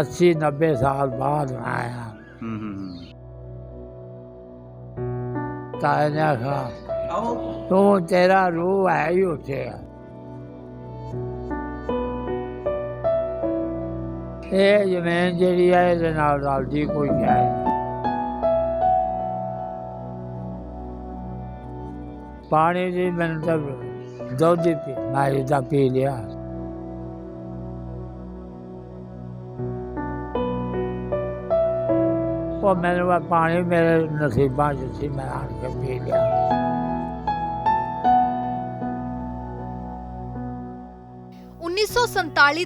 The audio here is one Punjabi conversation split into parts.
80 90 ਸਾਲ ਬਾਅਦ ਆਇਆ। ਹੂੰ ਹੂੰ ਤਾਏ ਨੇ ਆਖਿਆ ਆਓ। ਤੂੰ ਤੇਰਾ ਰੂਹ ਹੈ ਹੀ ਉੱਥੇ। ਆ ਇਹ ਜ਼ਮੀਨ ਜਿਹੜੀ ਹੈ ਇਹਦੇ ਨਾਲ ਰਲਦੀ ਕੋਈ ਹੈ ਨਹੀਂ। ਪਾਣੀ ਦੀ ਮੈਨੂੰ ਤਾਂ ਦੁੱਧ ਹੀ ਪੀ ਮੈਂ ਇਹਦਾ ਪੀ ਲਿਆ। ਉਹ ਮੈਨੂੰ ਪਾਣੀ ਮੇਰੇ ਨਸੀਬਾਂ 'ਚ ਸੀ, ਮੈਂ ਆਣ ਕੇ ਪੀ ਲਿਆ।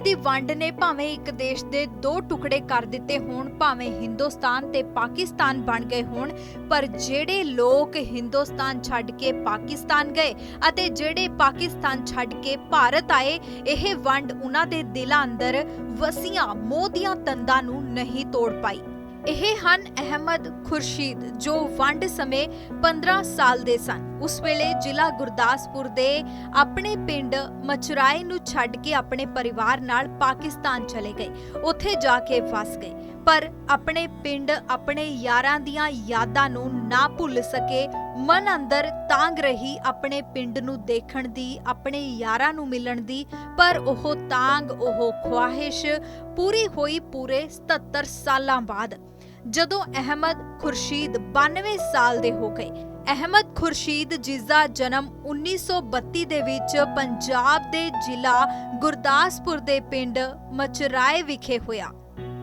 ਦੀ ਵੰਡ ਨੇ ਭਾਵੇਂ ਇੱਕ ਦੇਸ਼ ਦੇ ਦੋ ਟੁਕੜੇ ਕਰ ਦਿੱਤੇ ਹੋਣ, ਭਾਵੇਂ ਹਿੰਦੁਸਤਾਨ ਤੇ ਪਾਕਿਸਤਾਨ ਬਣ ਗਏ ਹੋਣ, ਪਰ ਜਿਹੜੇ ਲੋਕ ਹਿੰਦੁਸਤਾਨ ਛੱਡ ਕੇ ਪਾਕਿਸਤਾਨ ਗਏ ਅਤੇ ਜਿਹੜੇ ਪਾਕਿਸਤਾਨ ਛੱਡ ਕੇ ਭਾਰਤ ਆਏ, ਇਹ ਵੰਡ ਉਹਨਾਂ ਦੇ ਦਿਲਾਂ ਅੰਦਰ ਵਸੀਆਂ ਮੋਹ ਦੀਆਂ ਤੰਦਾਂ ਨੂੰ ਨਹੀਂ ਤੋੜ ਪਾਈ। ਇਹ ਹਨ ਅਹਿਮਦ ਖੁਰਸ਼ੀਦ ਜੋ ਵੰਡ ਸਮੇਂ 15 ਸਾਲ ਦੇ ਸਨ। ਉਸ ਵੇਲੇ ਜ਼ਿਲ੍ਹਾ ਗੁਰਦਾਸਪੁਰ ਦੇ ਆਪਣੇ ਪਿੰਡ ਮਚਰਾਏ ਨੂੰ ਛੱਡ ਕੇ ਆਪਣੇ ਪਰਿਵਾਰ ਨਾਲ ਪਾਕਿਸਤਾਨ ਚਲੇ ਗਏ। ਉੱਥੇ ਜਾ ਕੇ ਫਸ ਗਏ। ਪਰ ਆਪਣੇ ਪਿੰਡ ਆਪਣੇ ਯਾਰਾਂ ਦੀਆਂ ਯਾਦਾਂ ਨੂੰ ਨਾ ਭੁੱਲ ਸਕੇ, ਮਨ ਅੰਦਰ ਤਾਂਗ ਰਹੀ ਆਪਣੇ ਪਿੰਡ ਨੂੰ ਦੇਖਣ ਦੀ, ਆਪਣੇ ਯਾਰਾਂ ਨੂੰ ਮਿਲਣ ਦੀ, ਪਰ ਉਹ ਤਾਂਗ, ਉਹ ਖੁਆਹਿਸ਼ ਪੂਰੀ ਹੋਈ ਪੂਰੇ 77 ਸਾਲਾਂ ਬਾਅਦ। ਜਦੋਂ ਅਹਿਮਦ ਖੁਰਸ਼ੀਦ 92 ਸਾਲ ਦੇ ਹੋ ਗਏ। ਅਹਿਮਦ ਖੁਰਸ਼ੀਦ ਜਿਸ ਦਾ ਜਨਮ 1932 ਦੇ ਵਿੱਚ ਪੰਜਾਬ ਦੇ ਜ਼ਿਲ੍ਹਾ ਗੁਰਦਾਸਪੁਰ ਦੇ ਪਿੰਡ ਮਚਰਾਏ ਵਿਖੇ ਹੋਇਆ।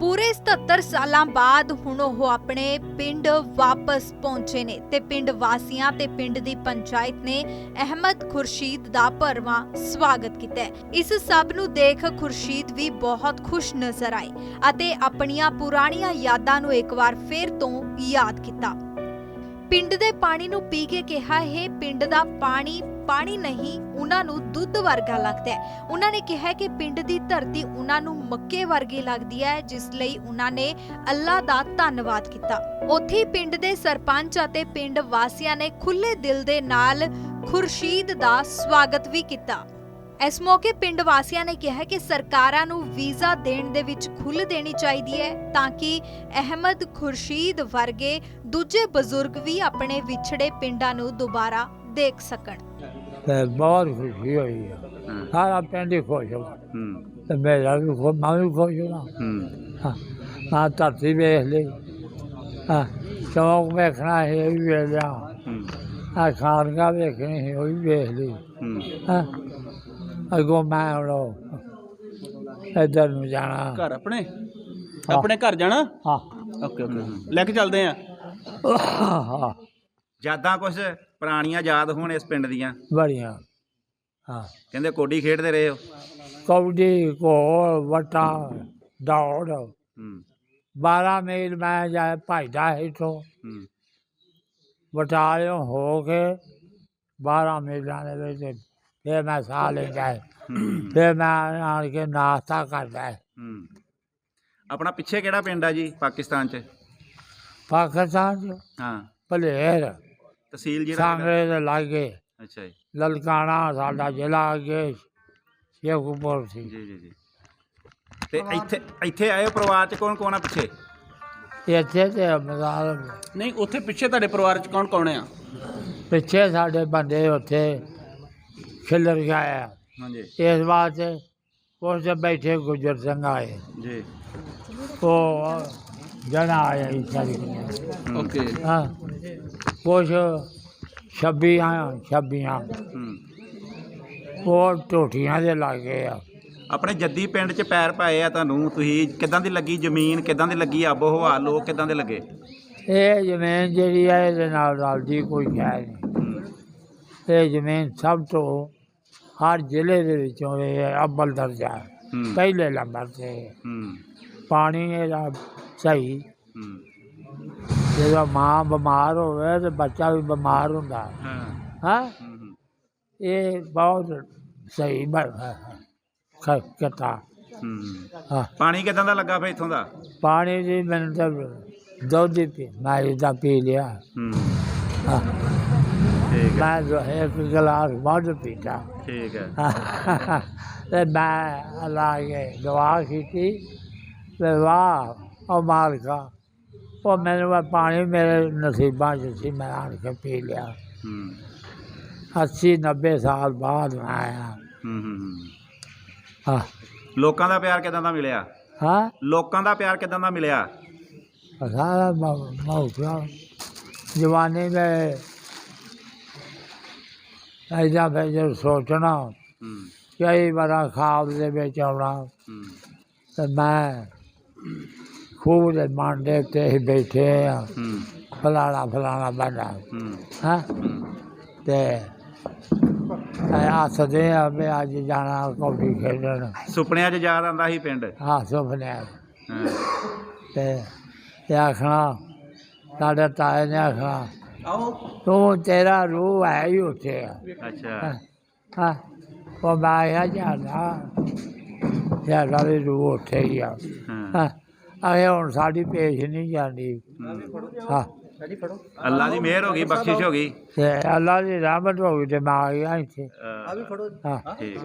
ਪੂਰੇ 77 ਸਾਲਾਂ ਬਾਅਦ ਹੁਣ ਉਹ ਆਪਣੇ ਪਿੰਡ ਵਾਪਸ ਪਹੁੰਚੇ ਨੇ ਤੇ ਪਿੰਡ ਵਾਸੀਆਂ ਤੇ ਪਿੰਡ ਦੀ ਪੰਚਾਇਤ ਨੇ ਅਹਿਮਦ ਖੁਰਸ਼ੀਦ ਦਾ ਭਰਵਾਂ ਸਵਾਗਤ ਕੀਤਾ ਇਸ ਸਭ ਨੂੰ ਦੇਖ ਖੁਰਸ਼ੀਦ ਵੀ ਬਹੁਤ ਖੁਸ਼ ਨਜ਼ਰ ਆਏ ਅਤੇ ਆਪਣੀਆਂ ਪੁਰਾਣੀਆਂ ਯਾਦਾਂ ਨੂੰ ਇੱਕ ਵਾਰ ਫੇਰ ਤੋਂ ਯਾਦ ਕੀਤਾ। ਪਿੰਡ ਦੇ ਪਾਣੀ ਨੂੰ ਪੀ ਕੇ ਕਿਹਾ ਇਹ ਪਿੰਡ ਦਾ ਪਾਣੀ ਪਾਣੀ ਨਹੀਂ, ਉਹਨਾਂ ਨੂੰ ਦੁੱਧ ਵਰਗਾ ਲੱਗਦਾ ਹੈ। ਉਹਨਾਂ ਨੇ ਕਿਹਾ ਕਿ ਪਿੰਡ ਦੀ ਧਰਤੀ ਉਹਨਾਂ ਨੂੰ ਮੱਕੇ ਵਰਗੀ ਲੱਗਦੀ ਹੈ, ਜਿਸ ਲਈ ਉਹਨਾਂ ਨੇ ਅੱਲਾ ਦਾ ਧੰਨਵਾਦ ਕੀਤਾ। ਉੱਥੇ ਪਿੰਡ ਦੇ ਸਰਪੰਚ ਅਤੇ ਪਿੰਡ ਵਾਸੀਆਂ ਨੇ ਖੁੱਲੇ ਦਿਲ ਦੇ ਨਾਲ ਖੁਰਸ਼ੀਦ ਦਾ ਸਵਾਗਤ ਵੀ ਕੀਤਾ। ਇਸ ਮੌਕੇ ਪਿੰਡ ਵਾਸੀਆਂ ਨੇ ਕਿਹਾ ਕਿ ਸਰਕਾਰਾਂ ਨੂੰ ਵੀਜ਼ਾ ਦੇਣ ਦੇ ਵਿੱਚ ਖੁੱਲ੍ਹ ਦੇਣੀ ਚਾਹੀਦੀ ਹੈ, ਤਾਂ ਕਿ ਅਹਿਮਦ ਖੁਰਸ਼ੀਦ ਵਰਗੇ ਦੂਜੇ ਬਜ਼ੁਰਗ ਵੀ ਆਪਣੇ ਵਿਛੜੇ ਪਿੰਡਾਂ ਨੂੰ ਦੁਬਾਰਾ ਦੇਖ ਸਕਣ। ਤੇ ਬਹੁਤ ਖੁਸ਼ੀ ਹੋਈ ਹੈ ਹੂੰ। ਸਾਰਾ ਪਿੰਡ ਹੀ ਖੁਸ਼ ਹੋ ਹੂੰ। ਤੇ ਮੇਰਾ ਵੀ ਖੁਸ਼ ਮੈਂ ਵੀ ਖੁਸ਼ ਹਾਂ ਹੂੰ। ਹਾਂ ਮੈਂ ਧਰਤੀ ਵੇਖ ਲਈ। ਹਾਂ ਚੌਕ ਵੇਖਣਾ ਹੈ ਇਹ ਵੀ ਵੇਖ ਲਿਆ। ਹੂੰ। ਆ ਖਾਨਗਾ ਵੇਖਣੀ ਹੈ ਉਹ ਵੀ ਵੇਖ ਲਈ। ਹੂੰ। ਹਾਂ ਅਗੋ ਮੈਂ ਹੁਣ ਇੱਧਰ ਨੂੰ ਜਾਣਾ। ਘਰ ਆਪਣੇ? ਆਪਣੇ ਘਰ ਜਾਣਾ? ਹਾਂ। Okay okay. ਲੈ ਕੇ ਚੱਲਦੇ ਆ। ਹਾਂ। ਯਾਦਾਂ ਕੁਝ ਪੁਰਾਣੀਆਂ ਯਾਦ ਹੋਣ ਇਸ ਪਿੰਡ ਦੀਆਂ। ਬੜੀਆਂ ਹਾਂ। ਕਹਿੰਦੇ ਕੋਡੀ ਖੇਡਦੇ ਰਹੇ ਹੋ? ਕਬੱਡੀ ਘੋਲ ਵਟਾ ਦੌੜ। ਹੂੰ। 12 ਮੀਲ ਮੈਂ ਜਾ ਭਜਦਾ ਇੱਥੋਂ। ਹੂੰ। ਬਟਾਲਿਓਂ ਹੋ ਕੇ 12 ਮੀਲਾਂ ਦੇ ਵਿੱਚ ਫਿਰ ਮੈਂ ਸਾਹ ਲੈਂਦਾ। ਫਿਰ ਮੈਂ ਆਣ ਕੇ ਨਾਸ਼ਤਾ ਕਰਦਾ। ਹੈ। ਹੂੰ ਆਪਣਾ ਪਿੱਛੇ ਕਿਹੜਾ ਪਿੰਡ ਆ ਜੀ ਪਾਕਿਸਤਾਨ 'ਚ? ਪਾਕਿਸਤਾਨ ਚ ਹਾਂ। ਭਲੇਰ ਤਹਿਸੀਲ ਜਿਹੜਾ? ਸਾਂਗਰੇ ਦੇ ਲਾਗੇ। ਅੱਛਾ ਜੀ। ਲਲਕਾਣਾ ਸਾਡਾ ਜ਼ਿਲ੍ਹਾ ਅੱਗੇ ਸ਼ੇਖੂਪੁਰ ਸੀ। ਜੀ ਜੀ ਜੀ। ਤੇ ਇੱਥੇ ਇੱਥੇ ਆਏ ਹੋ ਪਰਿਵਾਰ 'ਚ ਕੌਣ ਕੌਣ ਆ ਪਿੱਛੇ? ਇੱਥੇ ਤੇ ਮਜ਼ਾਲ ਨਹੀਂ ਉੱਥੇ ਪਿੱਛੇ ਤੁਹਾਡੇ ਪਰਿਵਾਰ ਚ ਕੌਣ ਕੌਣ ਆ? ਪਿੱਛੇ ਸਾਡੇ ਬੰਦੇ ਉੱਥੇ ਖਿਲਰ ਗਿਆ ਹਾਂਜੀ। ਇਸ ਵਾਸਤੇ ਉਸ ਦੇ ਬੈਠੇ ਗੁਜਰ ਸਿੰਘ ਆਏ। ਜੀ। ਉਹ ਜਣਾ ਆਇਆ ਇਸ ਸਾਰੀ ਓਕੇ। ਹਾਂ। ਕੁਛ ਛੱਬੀਆਂ ਛੱਬੀਆਂ ਹੂੰ। ਉਹ ਟੋਟੀਆਂ ਦੇ ਲਾਗੇ ਆ। ਆਪਣੇ ਜੱਦੀ ਪਿੰਡ 'ਚ ਪੈਰ ਪਾਏ ਆ ਤੁਹਾਨੂੰ। ਤੁਸੀਂ ਕਿਦਾਂ ਦੀ ਲੱਗੀ ਜ਼ਮੀਨ? ਕਿਦਾਂ ਦੀ ਲੱਗੀ ਆਬੋ ਹਵਾ? ਲੋਕ ਕਿਦਾਂ ਦੇ ਲੱਗੇ? ਇਹ ਜ਼ਮੀਨ ਜਿਹੜੀ ਹੈ ਇਹਦੇ ਨਾਲ ਰਲਦੀ ਕੋਈ ਹੈ ਨਹੀਂ। ਹੂੰ। ਇਹ ਜ਼ਮੀਨ ਸਭ ਤੋਂ ਹਰ ਜ਼ਿਲ੍ਹੇ ਦੇ ਵਿੱਚੋਂ ਇਹ ਅੱਵਲ ਦਰਜਾ ਹੈ। ਹੂੰ। ਪਹਿਲੇ ਨੰਬਰ ਤੇ। ਹੈ। ਹੂੰ। ਪਾਣੀ ਇਹਦਾ ਸਹੀ। ਹੂੰ। ਜਦੋਂ ਮਾਂ ਬਿਮਾਰ ਹੋਵੇ ਤੇ ਬੱਚਾ ਵੀ ਬਿਮਾਰ ਹੁੰਦਾ। ਹੈ। ਹਾਂ? ਹਾਂ ਇਹ ਬਹੁਤ ਸਹੀ ਬਣਾ ਕਤਾ। ਹੂੰ। ਹਾਂ। ਪਾਣੀ ਕਿਦਾਂ ਦਾ ਲੱਗਾ ਫੇ ਇਥੋਂ ਦਾ? ਪਾਣੀ ਦੀ ਮੈਨੂੰ ਤਾਂ ਦੁੱਧ ਹੀ ਪੀ ਮੈਂ ਇਹਦਾ ਪੀ ਲਿਆ। ਹੂੰ। ਹਾਂ। ਠੀਕ ਹੈ। ਮੈਂ ਜੋ ਇੱਕ ਗਲਾਸ ਵੱਧ ਪੀਤਾ। ਠੀਕ ਹੈ। ਤੇ ਮੈਂ ਅੱਲਾ ਕੇ ਦੁਆ ਕੀਤੀ। ਵੇ ਵਾਹ। ਉਹ ਮਾਲਕਾ ਉਹ ਮੈਨੂੰ ਇਹ ਪਾਣੀ ਮੇਰੇ ਨਸੀਬਾਂ 'ਚ ਸੀ ਮੈਂ ਆਣ ਕੇ ਪੀ ਲਿਆ। ਹੂੰ। 80 90 ਸਾਲ ਬਾਅਦ ਮੈਂ ਆਇਆ। ਹੂੰ ਹੂੰ, ਹੂੰ। ਹਾਂ। ਲੋਕਾਂ ਦਾ ਪਿਆਰ ਕਿਦਾਂ ਦਾ ਮਿਲਿਆ? ਹਾਂ? ਲੋਕਾਂ ਦਾ ਪਿਆਰ ਕਿਦਾਂ ਦਾ ਮਿਲਿਆ? ਸਾਰਾ ਮੌਕਾ ਜਵਾਨੀ ਦੇ ਐਜਾ ਫਿਰ ਸੋਚਣਾ ਹੂੰ। ਕਈ ਵਾਰ ਖਾਬ ਦੇ ਵਿੱਚ ਆਉਣਾ ਹੂੰ। ਤੇ ਮੈਂ ਖੂਹ ਦੇ ਮਾਂਡੇ ਤੇ ਹੀ ਬੈਠੇ ਆ। ਹੂੰ। ਫਲਾਣਾ ਫਲਾਣਾ ਬੰਦਾ ਹੂੰ। ਹਾਂ? ਹੂੰ। ਤੇ ਆਸਦੇ ਆ ਵੀ ਅੱਜ ਜਾਣਾ ਕੌਡੀ ਖੇਡਣ। ਸੁਪਨਿਆਂ 'ਚ ਯਾਦ ਆਉਂਦਾ ਸੀ ਪਿੰਡ? ਆ ਸੁਪਨੇ। ਹਾਂ। ਤੇ ਇਹ ਆਖਣਾ ਸਾਡੇ ਤਾਏ ਨੇ ਆਖਣਾ ਆਓ। ਤੂੰ ਤੇਰਾ ਰੂਹ ਹੈ ਹੀ ਉੱਥੇ। ਆ ਅੱਛਾ। ਹਾਂ? ਹਾਂ? ਉਹ ਮੈਂ ਆ ਜਾਣਾ ਯਾਰ ਰੂਹ ਉੱਥੇ ਹੀ ਆ। ਹਾਂ? ਅਗੇ ਹੁਣ ਸਾਡੀ ਪੇਸ਼ ਨਹੀਂ ਜਾਂਦੀ। ਹੂੰ। ਅੱਲਾ ਦੀ ਮਿਹਰ ਹੋ ਗਈ ਬਖਸ਼ਿਸ਼ ਹੋ ਗਈ। ਤੇ ਅੱਲਾ ਦੀ ਰਹਿਮਤ ਹੋ ਗਈ ਤੇ ਮੈਂ ਆ ਗਿਆ ਇੱਥੇ ਹਾਂ। ਠੀਕ।